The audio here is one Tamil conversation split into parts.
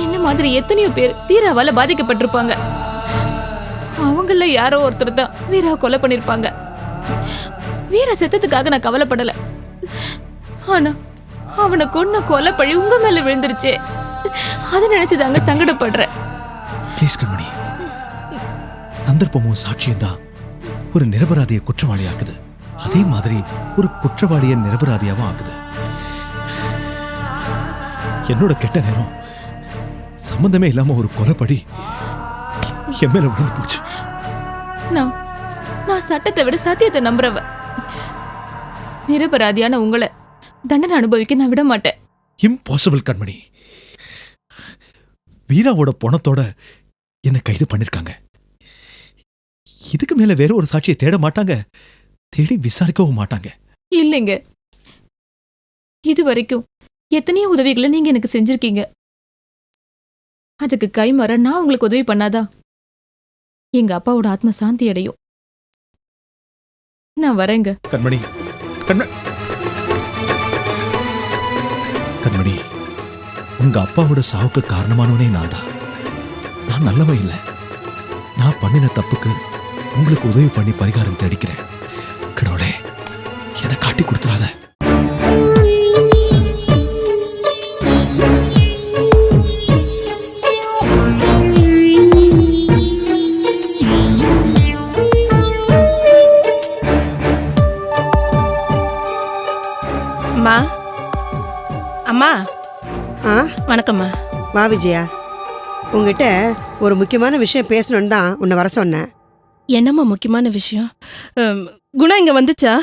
என்ன மாதிரி எத்தனையோ பேர் வீராவால பாதிக்கப்பட்டிருப்பாங்க. அவங்கள யாரோ ஒருத்தர் தான் வீரா கொலை பண்ணிருப்பாங்க. வீரா செத்ததுக்காக நான் கவலைப்படல. ஆனா அவனை கொன்ன கொலை பழி உங்க மேல விழுந்துருச்சே. அதை நினைச்சுதாங்க சங்கடப்படுறேன். ப்ளீஸ் கண்மணி. சந்தர்ப்பமும் சாட்சியம் தான் ஒரு நிரபராதிய குற்றவாளி ஆக்குது அதே மாதிரி ஒரு குற்றவாளிய நிரபராதியாவும் ஆகுது என்னோட கெட்ட நேரம் சம்பந்தமே இல்லாம ஒரு கொலைப்படி என் மேல விழுந்து போச்சு. நான் நான் சட்டத்தை விட சத்தியத்தை நம்புறவ. நிரபராதியான உங்களை தண்டனை அனுபவிக்க நான் விட மாட்டேன். இம்பாசிபிள் கண்மணி. வீராவோட பணத்தோட என்னை கைது பண்ணிருக்காங்க. இதுக்கு மேல வேற ஒரு சாட்சியை தேட மாட்டாங்க. தேடி விசாரிக்கவும் மாட்டாங்க. இல்லைங்க. இது வரைக்கும் எத்தனையோ உதவிகளை நீங்க எனக்கு செஞ்சிருக்கீங்க. அதுக்கு கைமற நான் உங்களுக்கு உதவி பண்ணாதா? எங்க அப்பாவோட ஆத்ம சாந்தி அடையும். நான் வரேங்க. கண்மணி. கண்மணி உங்க அப்பாவோட சாவுக்கு காரணமானவனே நான் தான் நான் நல்லவன் இல்லை. நான் பண்ணின தப்புக்கு உங்களுக்கு உதவி பண்ணி பரிகாரம் தேடிக்கிறேன். கடவுளே என காட்டி கொடுத்துடாத. அம்மா. ஆ? வணக்கம்மா. வா விஜயா. உங்ககிட்ட ஒரு முக்கியமான விஷயம் பேசணும்னு தான் உன்னை வர சொன்னேன். என்னம்மா முக்கியமான விஷயம்? அம், குணா இங்க வந்துச்சா?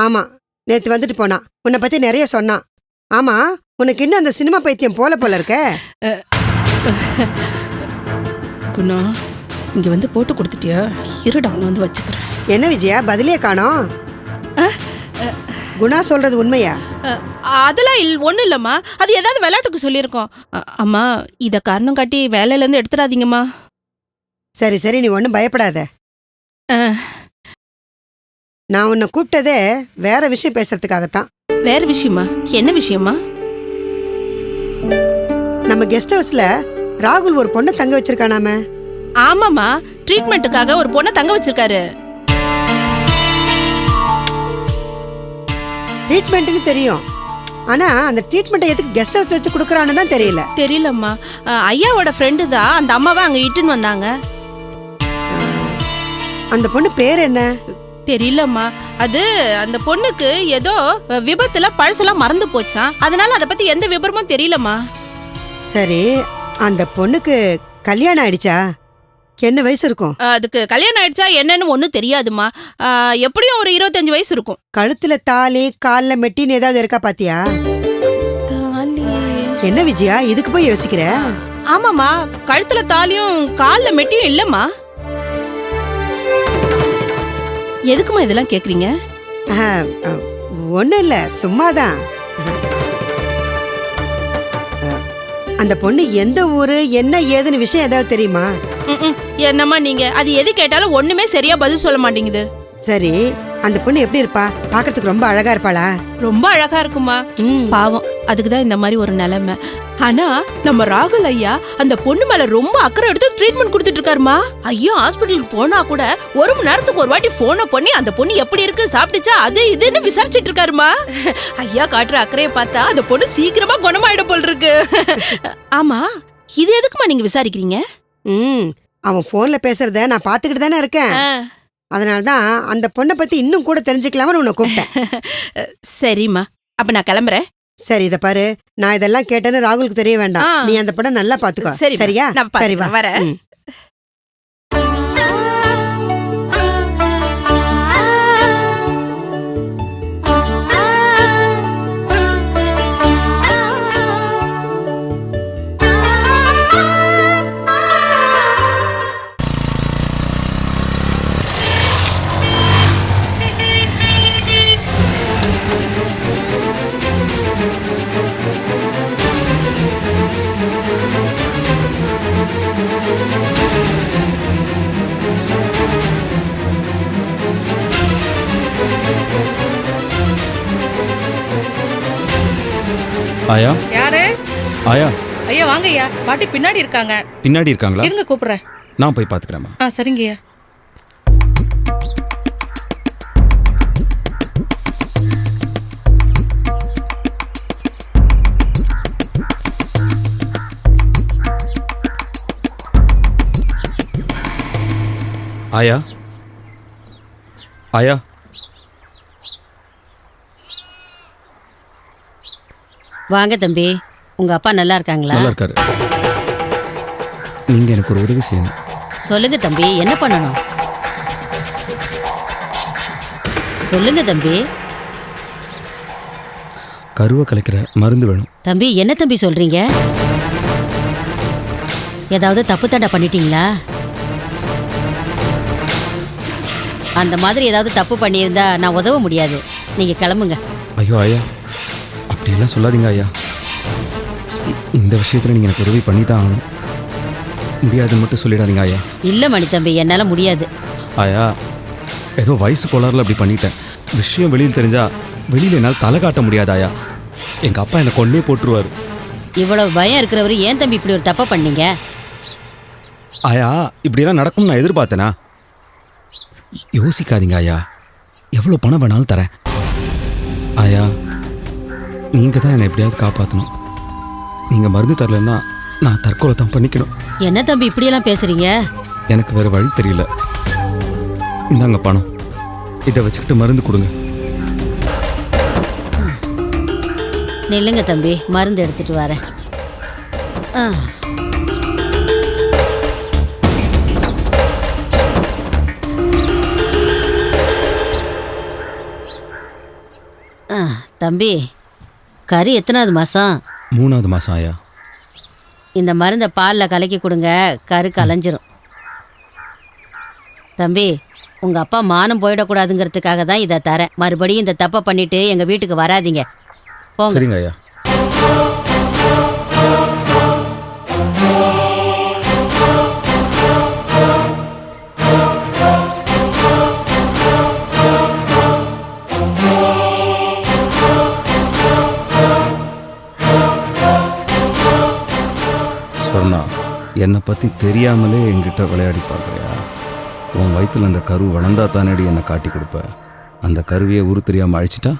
ஆமா நேத்து வந்துட்டு போனா. உன்னை பத்தி நிறைய சொன்னான். ஆமா உனக்கு இன்னும் அந்த சினிமா பைத்தியம் போல போல இருக்க. குணா இங்க வந்து போட்டு கொடுத்துட்டியா? இருடா அவனை வந்து வச்சுக்கிறேன். என்ன விஜயா பதிலே காணோம். குணா சொல்றது உண்மையா? அதெல்லாம் இல் ஒன்றும் இல்லைம்மா. அது ஏதாவது விளையாட்டுக்கு சொல்லியிருக்கோம். அம்மா இதை காரணம் காட்டி வேலையிலேருந்து எடுத்துடாதீங்கம்மா. சரி சரி நீ ஒன்றும் பயப்படாத. நான் உன்னை கூப்பிட்டதே வேற விஷயம் பேசுறதுக்காகத்தான். வேற விஷயமா? என்ன விஷயமா நம்ம கெஸ்ட் ஹவுஸ்ல ராகுல் ஒரு பொண்ணை தங்க வச்சிருக்கானாமே ஆமாம்மா. ட்ரீட்மெண்ட்டுக்காக ஒரு பொண்ணை தங்க வச்சிருக்காரு. ட்ரீட்மெண்ட்னு தெரியும். ஆனா அந்த ட்ரீட்மெண்ட்டை எதுக்கு கெஸ்ட் ஹவுஸ்ல வச்சு கொடுக்குறான்னு தான் தெரியல. தெரியலம்மா. ஐயாவோட ஃப்ரெண்டு தான் அந்த அம்மாவை அங்கே இட்டுன்னு வந்தாங்க. அந்த பொண்ணு பேர் என்ன? தெரியலம்மா. அது அந்த பொண்ணுக்கு ஏதோ விபத்துல பழசெல்லாம் மறந்து போச்சாம் அதனால அதை பத்தி எந்த விபரமும் தெரியலம்மா. சரி அந்த பொண்ணுக்கு கல்யாணம் ஆயிடுச்சா? என்ன வயசு இருக்கும்? அதுக்கு கல்யாணம் ஆயிடுச்சா என்னன்னு ஒன்றும் தெரியாதுமா எப்படியும் ஒரு இருபத்தஞ்சு வயசு இருக்கும். கழுத்துல தாலி கால்ல மெட்டின்னு ஏதாவது இருக்கா பாத்தியா? என்ன விஜயா இதுக்கு போய் யோசிக்கிற? ஆமாம்மா கழுத்துல தாலியும் கால்ல மெட்டியும் இல்லம்மா. எதுக்குமா இதெல்லாம் கேக்குறீங்க? ஒன்றும் இல்லை சும்மாதான். அந்த பொண்ணு எந்த ஊரு என்ன ஏதுன்னு விஷயம் ஏதாவது தெரியுமா. என்னம்மா நீங்க? அது எது கேட்டாலும் ஒண்ணுமே சரியா பதில் சொல்ல மாட்டேங்குது. சரி அந்த பொண்ணு எப்படி இருப்பா? பார்க்கறதுக்கு ரொம்ப அழகா இருப்பாளா? ரொம்ப அழகா இருக்குமா? பாவம் அதுக்கு தான் இந்த மாதிரி ஒரு நிலைமை. ஆனா நம்ம ராகுல் ஐயா அந்த பொண்ணு மேல ரொம்ப அக்கறை எடுத்து ட்ரீட்மெண்ட் கொடுத்துட்டு இருக்காருமா ஐயா ஹாஸ்பிட்டலுக்கு போனா கூட ஒரு மணி நேரத்துக்கு ஒரு வாட்டி போனை பண்ணி அந்த பொண்ணு எப்படி இருக்கு சாப்பிட்டுச்சா அது இதுன்னு விசாரிச்சிட்டு இருக்காருமா ஐயா காட்டுற அக்கறையை பார்த்தா அந்த பொண்ணு சீக்கிரமா குணமாயிட போல் இருக்கு. ஆமா இது எதுக்குமா நீங்க விசாரிக்கிறீங்க? ம். அவன் ஃபோன்ல பேசுறத நான் பார்த்துக்கிட்டு தானே இருக்கேன். அதனால தான் அந்த பொண்ணை பத்தி இன்னும் கூட தெரிஞ்சுக்கலாம்னு உன்னை கூப்பிட்டேன். சரிம்மா. அப்ப நான் கிளம்புறேன். சரி இத பாரு. நான் இதெல்லாம் கேட்டேன்னு ராகுலுக்கு தெரிய வேண்டாம். நீ அந்த பொண்ணை நல்லா பாத்துக்கோ. சரியா? சரி வா. வரேன். ஆயா? யாரு? ஆயா? ஐயா வாங்க ஐயா. பாட்டி பின்னாடி இருக்காங்க. பின்னாடி இருக்காங்களா? இருங்க கூப்பிடுறேன். நான் போய் பார்த்துக்கிறேம்மா. ஆ சரிங்க ஐயா. ஆயா? ஆயா? வாங்க தம்பி. உங்க அப்பா நல்லா இருக்காங்களா? நல்லா இருக்காரு. நீங்க எனக்கு ஒரு உதவி செய்யணும். சொல்லுங்க தம்பி என்ன பண்ணணும்? சொல்லுங்க தம்பி. கருவை கலைக்கிற மருந்து வேணும். தம்பி என்ன தம்பி சொல்றீங்க? ஏதாவது தப்பு தண்டை பண்ணிட்டீங்களா? அந்த மாதிரி ஏதாவது தப்பு பண்ணியிருந்தா நான் உதவ முடியாது. நீங்க கிளம்புங்க. ஐயோ ஐயா. அப்படியெல்லாம் சொல்லாதீங்க ஐயா. இந்த விஷயத்துல நீங்க எனக்கு உதவி பண்ணி தான் ஆகணும். முடியாதுன்னு மட்டும் சொல்லிடாதீங்க ஐயா. இல்ல மணி தம்பி என்னால முடியாது. ஆயா ஏதோ வயசு கோளாறுல அப்படி பண்ணிட்டேன். விஷயம் வெளியில் தெரிஞ்சா வெளியில என்னால் தலை காட்ட முடியாது ஆயா எங்க அப்பா என்னை கொன்னே போட்டுருவாரு. இவ்வளவு பயம் இருக்கிறவரு ஏன் தம்பி இப்படி ஒரு தப்பை பண்ணீங்க? ஆயா இப்படியெல்லாம் நடக்கும்னு நான் எதிர்பார்த்தேனா? யோசிக்காதீங்க ஆயா எவ்வளோ பணம் வேணாலும் தரேன். ஆயா நீங்கள் தான் என்னை எப்படியாவது காப்பாற்றணும் நீங்கள் மருந்து தரலன்னா நான் தற்கொலை தான் பண்ணிக்கணும். என்ன தம்பி இப்படியெல்லாம் பேசுறீங்க? எனக்கு வேறு வழி தெரியல. இந்தாங்க பணம். இதை வச்சுக்கிட்டு மருந்து கொடுங்க. நில்லுங்க தம்பி மருந்து எடுத்துட்டு வரேன். ஆ. ஆ, தம்பி. கறி எத்தனாவது மாசம்? மூணாவது மாதம் ஆயா. இந்த மருந்தை பாலில் கலக்கி கொடுங்க கரு கலைஞ்சிரும். தம்பி உங்க அப்பா மானம் போயிடக்கூடாதுங்கிறதுக்காக தான் இதை தரேன். மறுபடியும் இந்த தப்பை பண்ணிட்டு எங்க வீட்டுக்கு வராதீங்க. போங்க. சரிங்க ஐயா. என்னை பற்றி தெரியாமலே என்கிட்ட விளையாடி பார்க்குறியா? உன் வயித்துல அந்த கரு வளர்ந்தா தானேடி என்னை காட்டி கொடுப்ப. அந்த கருவியை உரு தெரியாமல் அழிச்சிட்டா?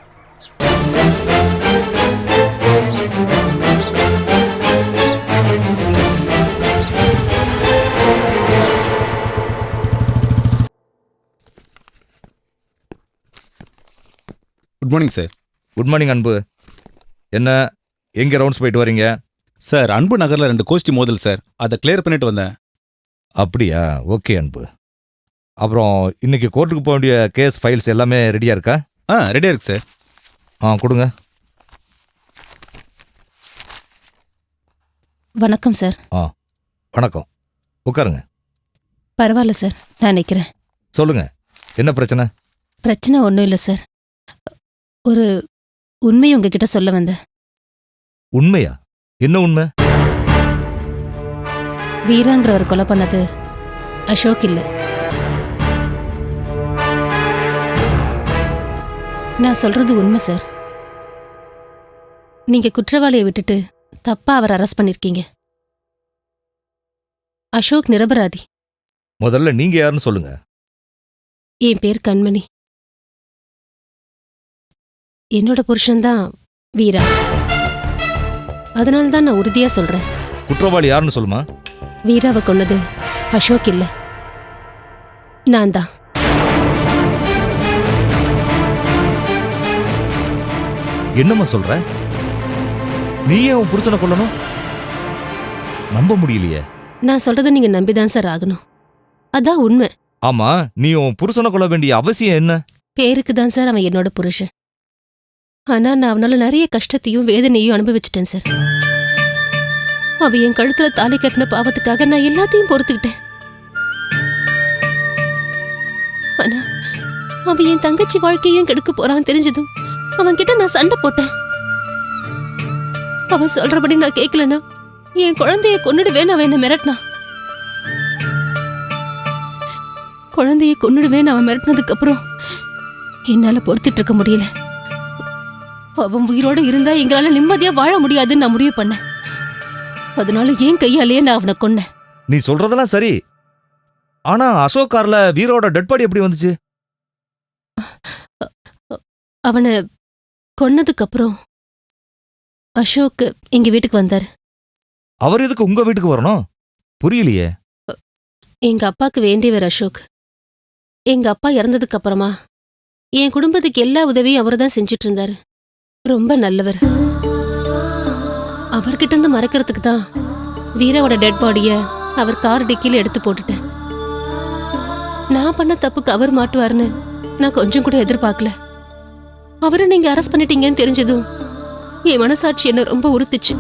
Good morning sir good morning Anbu. என்ன எங்கே ரவுண்ட்ஸ் போயிட்டு வரீங்க? சார் அன்பு நகர்ல ரெண்டு கோஷ்டி மோதல் சார். அதை கிளியர் பண்ணிட்டு வந்தேன். அப்படியா? ஓகே அன்பு. அப்புறம் இன்னைக்கு கோர்ட்டுக்கு போக வேண்டிய கேஸ் ஃபைல்ஸ் எல்லாமே ரெடியாக இருக்கா? ஆ ரெடியா இருக்கு சார். ஆ கொடுங்க. வணக்கம் சார். வணக்கம். உட்காருங்க. பரவாயில்ல சார் நான் நிற்கிறேன் சொல்லுங்க. என்ன பிரச்சனை? பிரச்சனை ஒன்றும் இல்லை சார். ஒரு உண்மை உங்ககிட்ட சொல்ல வந்தேன். உண்மையா? என்ன உண்மை? வீராங்கிறவர் கொலை பண்ணது அசோக் இல்லை. நான் சொல்றது உண்மை சார். நீங்க குற்றவாளியை விட்டுட்டு தப்பா அவர் அரெஸ்ட் பண்ணிருக்கீங்க. அசோக் நிரபராதி. முதல்ல நீங்க யாருன்னு சொல்லுங்க. என் பேர் கண்மணி. என்னோட புருஷன்தான் வீரா. அதனால தான் நான் உறுதியா சொல்றேன். குற்றவாளி யாருன்னு சொல்லுமா? வீராவை கொன்னது அசோக் இல்ல. நான் தான். என்னம்மா சொல்ற? நீ ஏன் உன் புருஷனை கொல்லணும்? நம்ப முடியலையே. நான் சொல்றதை நீங்க நம்பிதான் சார் ஆகணும். அதான் உண்மை. ஆமா நீ உன் புருஷனை கொல்ல வேண்டிய அவசியம் என்ன? பேருக்கு தான் சார் அவன் என்னோட புருஷன். ஆனால் நான் அவனால நிறைய கஷ்டத்தையும் வேதனையும் அனுபவிச்சிட்டேன் சார் அவ என் கழுத்துல தாலி கட்டின பாவத்துக்காக நான் எல்லாத்தையும் பொறுத்துக்கிட்டேன். ஆனா அவன் என் தங்கச்சி வாழ்க்கையும் கெடுக்க போறான் தெரிஞ்சதும் அவன் கிட்ட நான் சண்டை போட்டேன். அவன் சொல்றபடி நான் கேட்கலனா என் குழந்தைய கொன்னுடுவேன் அவன் என்ன மிரட்டினான் குழந்தைய கொன்னுடுவேன் அவன் மிரட்டினதுக்கு அப்புறம் என்னால பொறுத்துட்டு இருக்க முடியல. அவன் உயிரோட இருந்தா எங்களால நிம்மதியா வாழ முடியாதுன்னு நான் முடிவு பண்ணேன். அதனால ஏன் கையாலேயே நான் அவனை கொன்னேன்? நீ சொல்றதெல்லாம் சரி. ஆனா அசோக் கார்ல வீரோட டெட் பாடி எப்படி வந்துச்சு? அவனை கொன்னதுக்கு அப்புறம் அசோக் எங்க வீட்டுக்கு வந்தாரு. அவர் எதுக்கு உங்க வீட்டுக்கு வரணும்? புரியலையே. எங்க அப்பாக்கு வேண்டியவர் அசோக். எங்க அப்பா இறந்ததுக்கு அப்புறமா என் குடும்பத்துக்கு எல்லா உதவியும் அவர் தான் செஞ்சுட்டு இருந்தாரு. ரொம்ப நல்லவர். அவர்கிட்ட இருந்து மறக்கிறதுக்கு தான் வீராவோட டெட் பாடிய அவர் கார் டிக்கில எடுத்து போட்டுட்டேன். நான் பண்ண தப்புக்கு அவர் மாட்டுவாருன்னு நான் கொஞ்சம் கூட எதிர்பார்க்கல. அவரை நீங்க அரெஸ்ட் பண்ணிட்டீங்கன்னு தெரிஞ்சதும் என் மனசாட்சி என்ன ரொம்ப உறுத்துச்சு.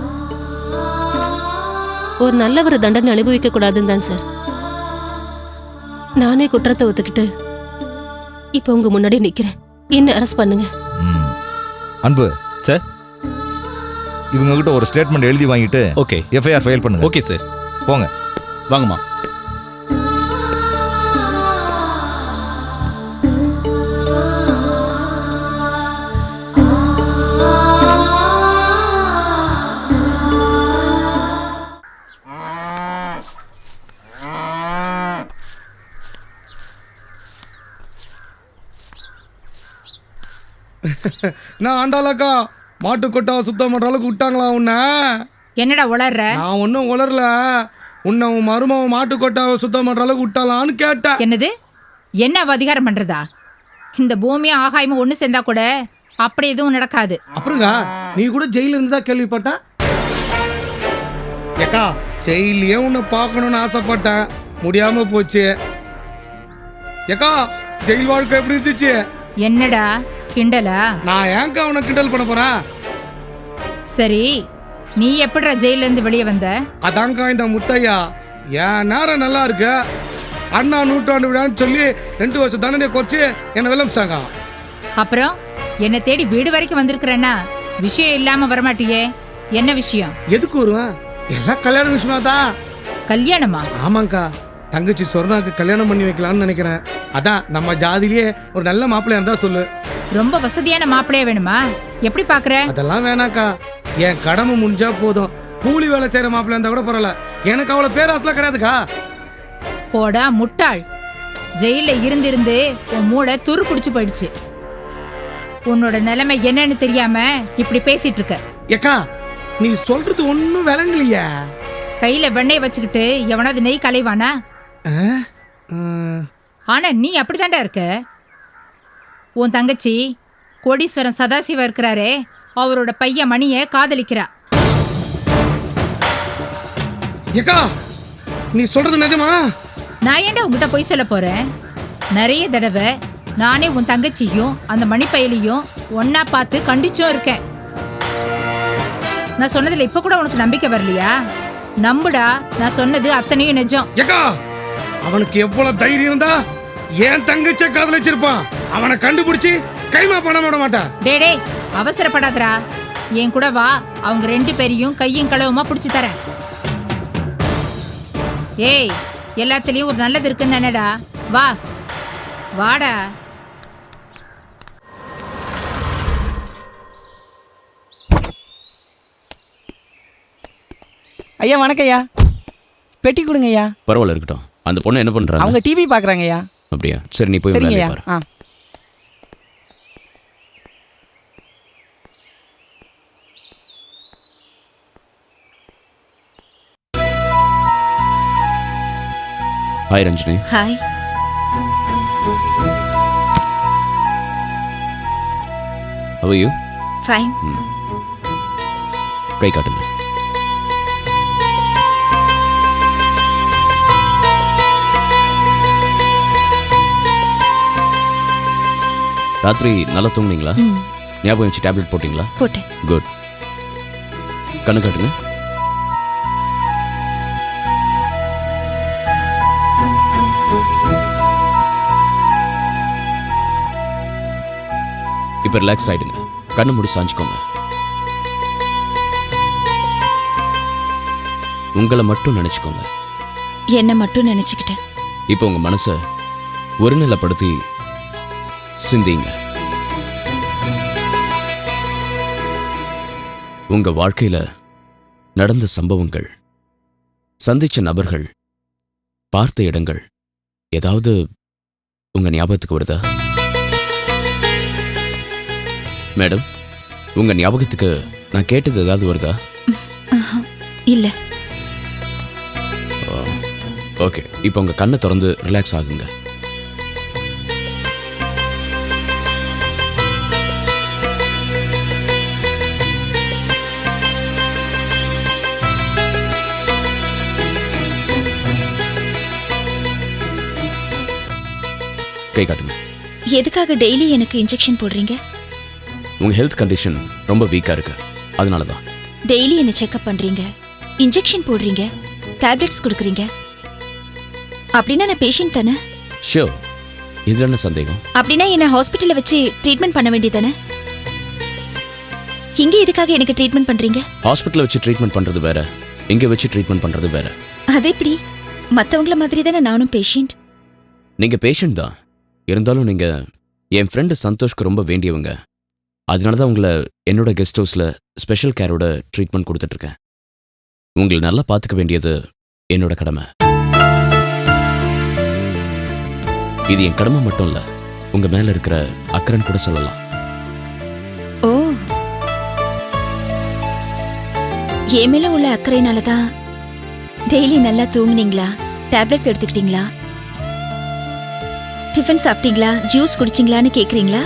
ஒரு நல்லவர் தண்டனை அனுபவிக்க கூடாதுன்னு தான் சார் நானே குற்றத்தை ஒத்துக்கிட்டு இப்போ உங்க முன்னாடி நிக்கிறேன். என்ன அரெஸ்ட் பண்ணுங்க. அன்பு சார் இவங்க கிட்ட ஒரு ஸ்டேட்மெண்ட் எழுதி வாங்கிட்டு ஓகே எஃப்ஐஆர் ஃபைல் பண்ணுங்க. ஓகே சார் போங்க. வாங்கம்மா. நான் ஆண்டாளக்கா மாட்டு கொட்டாவை சுத்தம் பண்ற அளவுக்கு விட்டாங்களா உன்னை? என்னடா உளர்ற? நான் ஒன்றும் உளரல. உன்னை உன் மருமவன் மாட்டு கொட்டாவை சுத்தம் பண்ற அளவுக்கு விட்டாலான்னு கேட்டேன். என்னது? என்ன அவ அதிகாரம் பண்றதா? இந்த பூமியும் ஆகாயமும் ஒண்ணு சேர்ந்தா கூட அப்படி எதுவும் நடக்காது. அப்புறங்க நீ கூட ஜெயில இருந்து தான் கேள்விப்பட்ட ஏக்கா ஜெயிலையே உன்னை பார்க்கணும்னு ஆசைப்பட்டேன். முடியாம போச்சு. ஏக்கா ஜெயில் வாழ்க்கை எப்படி இருந்துச்சு? என்னடா? கிண்டலா? நான் ஏன்க்கா உன்னை கிண்டல் பண்ண போறேன்? சரி நீ எப்படிடா ஜெயில இருந்து வெளியே வந்த? அதான்க்கா இந்த முத்தையா. என் நேரம் நல்லா இருக்கு. அண்ணா நூற்றாண்டு விழான்னு சொல்லி ரெண்டு வருஷம் தண்டனை குறைச்சு என்னை விளம்பிச்சாங்க அப்புறம் என்னை தேடி வீடு வரைக்கும் வந்திருக்கிறேன்னா விஷயம் இல்லாம வரமாட்டியே. என்ன விஷயம்? எதுக்கு வருவேன்? எல்லாம் கல்யாண விஷயமா தான். கல்யாணமா? ஆமாங்க்கா தங்கச்சி சொர்ணாக்கு கல்யாணம் பண்ணி வைக்கலாம்னு நினைக்கிறேன். அதான் நம்ம ஜாதியிலேயே ஒரு நல்ல மாப்பிள்ளையா இருந்தா சொல்லு. ரொம்ப வசதியான மாப்பிள்ளையா வேணுமா? எப்படி பாக்குற அதெல்லாம் வேணாக்கா. என் கடமை முடிஞ்சா போதும். கூலி வேலை செய்யற மாப்பிள்ளை இருந்தா கூட பரவாயில்ல. எனக்கு அவ்வளவு பேராசலாம் கிடையாதுக்கா. போடா முட்டாள். ஜெயில இருந்திருந்து உன் மூளை துரு பிடிச்சு போயிடுச்சு. உன்னோட நிலைமை என்னன்னு தெரியாம இப்படி பேசிட்டு இருக்க. ஏக்கா நீ சொல்றது ஒன்றும் விளங்கலையே. கையில வெண்ணெய் வச்சுக்கிட்டு எவனாவது நெய் கலைவானா ஆனா நீ அப்படிதான்டா இருக்க. உன் தங்கச்சி கோடீஸ்வரன் சதாசிவா இருக்கிறாரே அவரோட பையன் மணிய காதலிக்கிறா. ஏக்கா நீ சொல்றது நிஜமா? நான் ஏன்டா உங்ககிட்ட போய் சொல்ல போறேன்? நிறைய தடவை நானே உன் தங்கச்சியும் அந்த மணிப்பயலையும் ஒன்னா பார்த்து கண்டிச்சும் இருக்கேன். நான் சொன்னதுல இப்ப கூட உனக்கு நம்பிக்கை வரலையா? நம்புடா நான் சொன்னது அத்தனையும் நிஜம். ஏக்கா அவனுக்கு எவ்வளவு தைரியம் இருந்தா என் தங்கச்சியை காதலிச்சிருப்பான். அவனை கண்டுபிடிச்சு கைமா பண்ண விட மாட்டான் டே டேய் அவசரப்படாதடா. என் கூட வா அவங்க ரெண்டு பேரையும் கையும் களவுமா பிடிச்சு தரேன். ஏய் எல்லாத்துலயும் ஒரு நல்லது இருக்குன்னு நினைடா. வா வாடா. ஐயா வணக்கம் ஐயா பெட்டி கொடுங்க ஐயா பரவாயில்ல இருக்கட்டும். அந்த பொண்ணு என்ன பண்றாங்க? அவங்க டிவி பாக்குறாங்க ஐயா அப்படியா? சரி நீ போய் சரிங்க ஐயா பாரு. ஆ. Hi Ranjini hi How are you? Fine கை காட்டுங்க ராத்திரி நல்லா தூங்குனீங்களா? ஞாபகம் வச்சு டேப்லெட் போட்டிங்களா? போட்டேன். குட் கண்ணு காட்டுங்க. இப்போ ரிலாக்ஸ் ஆயிடுங்க. கண்ணு மூடி சாஞ்சுக்கோங்க. உங்களை மட்டும் நினைச்சுக்கோங்க. என்ன மட்டும் நினைச்சுக்கிட்டேன் இப்போ உங்க மனசை ஒருநிலைப்படுத்தி சிந்திங்க. உங்க வாழ்க்கையில நடந்த சம்பவங்கள் சந்திச்ச நபர்கள் பார்த்த இடங்கள் ஏதாவது உங்க ஞாபகத்துக்கு வருதா? மேடம் உங்க ஞாபகத்துக்கு நான் கேட்டது ஏதாவது வருதா? இல்ல. ஓகே. இப்போ உங்க கண்ணை திறந்து ரிலாக்ஸ் ஆகுங்க. கை காட்டுங்க. எதுக்காக டெய்லி எனக்கு இன்ஜெக்ஷன் போடுறீங்க? உங்க ஹெல்த் கண்டிஷன் ரொம்ப வீக்கா இருக்கு. அதனால தான் டெய்லி என்ன செக்அப் பண்றீங்க? இன்ஜெக்ஷன் போடுறீங்க? டேப்லெட்ஸ் கொடுக்குறீங்க? அப்படின்னா நான் பேஷண்ட் தானே? ஷியோர் இதுல என்ன சந்தேகம்? அப்படின்னா என்ன ஹாஸ்பிட்டல்ல வச்சு ட்ரீட்மெண்ட் பண்ண வேண்டியதானே இங்க எதுக்காக எனக்கு ட்ரீட்மெண்ட் பண்றீங்க? ஹாஸ்பிட்டல்ல வச்சு ட்ரீட்மெண்ட் பண்றது வேற. இங்க வச்சு ட்ரீட்மெண்ட் பண்றது வேற. அது எப்படி? மத்தவங்கள மாதிரி தானே நானும் பேஷண்ட் நீங்க பேஷண்ட் தான். இருந்தாலும் நீங்க என் ஃப்ரெண்டு சந்தோஷ்க்கு ரொம்ப வேண்டியவங்க. அதனால தான் உங்களை என்னோட கெஸ்ட் ஹவுஸில் ஸ்பெஷல் கேரோட ட்ரீட்மெண்ட் கொடுத்துட்ருக்கேன். உங்களை நல்லா பார்த்துக்க வேண்டியது என்னோட கடமை. இது என் கடமை மட்டும் இல்லை உங்கள் மேலே இருக்கிற அக்கறைன்னு கூட சொல்லலாம். ஓ. என் மேல உள்ள அக்கறையினால தான் டெய்லி நல்லா தூங்குனீங்களா? டேப்லெட்ஸ் எடுத்துக்கிட்டீங்களா? டிஃபன் சாப்பிட்டீங்களா? ஜூஸ் குடிச்சிங்களான்னு கேட்குறீங்களா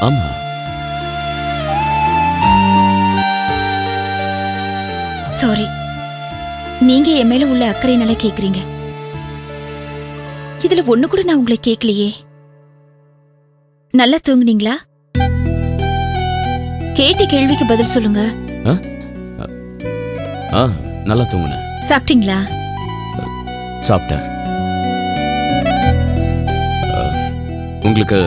ஆமா. சாரி நீங்க என் மேல உள்ள அக்கறையினால கேக்குறீங்க. இதுல ஒண்ணு கூட நான் உங்களை கேட்கலையே நல்லா தூங்குனீங்களா? கேட்ட கேள்விக்கு பதில் சொல்லுங்க. ஆ? நல்லா தூங்குனேன். சாப்பிட்டீங்களா? சாப்பிட்டேன். உங்களுக்கு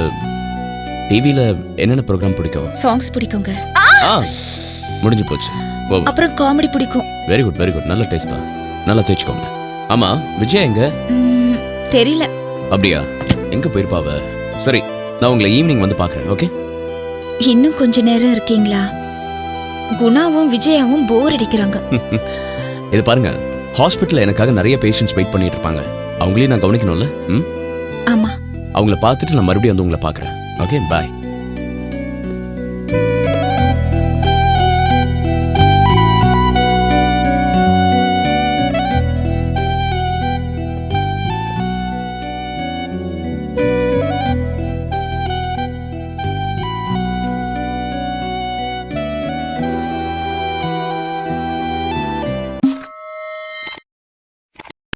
டிவியில என்னென்ன ப்ரோக்ராம் பிடிக்கும்? சாங்ஸ் பிடிக்குங்க. ஆ முடிஞ்சு போச்சு. ஓ அப்புறம் காமெடி பிடிக்கும். வெரி குட் வெரி குட் நல்ல டேஸ்ட் தான். நல்லா தேய்ச்சிக்கோங்க. ஆமா விஜயா எங்க? ம், தெரியல. அப்படியா? எங்க போயிருப்பாவ சரி நான் உங்களை ஈவினிங் வந்து பார்க்குறேன் ஓகே இன்னும் கொஞ்ச நேரம் இருக்கீங்களா? குணாவும் விஜயாவும் போர் அடிக்கிறாங்க. இது பாருங்க. ஹாஸ்பிட்டல்ல எனக்காக நிறைய பேஷண்ட்ஸ் வெயிட் பண்ணிட்டு இருப்பாங்க. அவங்களையும் நான் கவனிக்கணும்ல? ம்? ஆமா. அவங்கள பார்த்துட்டு நான் மறுபடியும் வந்து உங்களை பார்க்குறேன் ஓகே பாய்